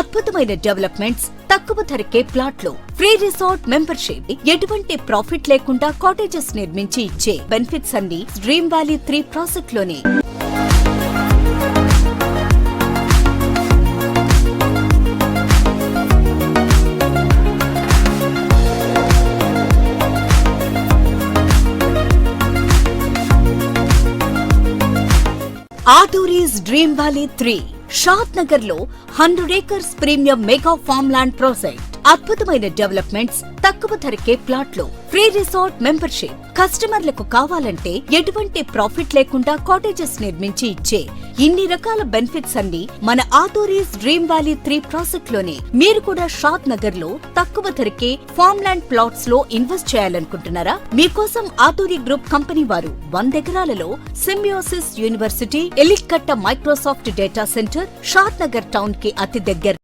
అద్భుతమైన డెవలప్మెంట్స్ తక్కువ ధరకే ప్లాట్లు ఫ్రీ రిసార్ట్ మెంబర్షిప్ ఎటువంటి ప్రాఫిట్ లేకుండా కాటేజెస్ నిర్మించి ఇచ్చే బెనిఫిట్స్ అన్ని డ్రీమ్ వ్యాలీ త్రీ ప్రాజెక్ట్లోనే. ఆటూరీస్ డ్రీమ్ వ్యాలీ త్రీ షాద్ నగర్లో hundred acres premium mega farm land project అద్భుతమైన డెవలప్మెంట్స్ తక్కువ ధరకే ప్లాట్లు ఫ్రీ రిసార్ట్ మెంబర్షిప్. కస్టమర్లకు కావాలంటే ఎటువంటి ప్రాఫిట్ లేకుండా కాటేజెస్ నిర్మించి ఇచ్చే ఇన్ని రకాల బెనిఫిట్స్ అన్ని మన ఆతోరీస్ డ్రీమ్ వ్యాలీ త్రీ ప్రాజెక్ట్లోనే మీరు కూడా షాద్ నగర్లో తక్కువ ధరకే ఫార్మ్ ల్యాండ్ ప్లాట్స్లో ఇన్వెస్ట్ చేయాలనుకుంటున్నారా? మీకోసం ఆతూరి గ్రూప్ కంపెనీ వారు వంద ఎకరాలలో Symbiosis university ఎలిక్కట్ట Microsoft data centre Shadnagar టౌన్కి అతి దగ్గర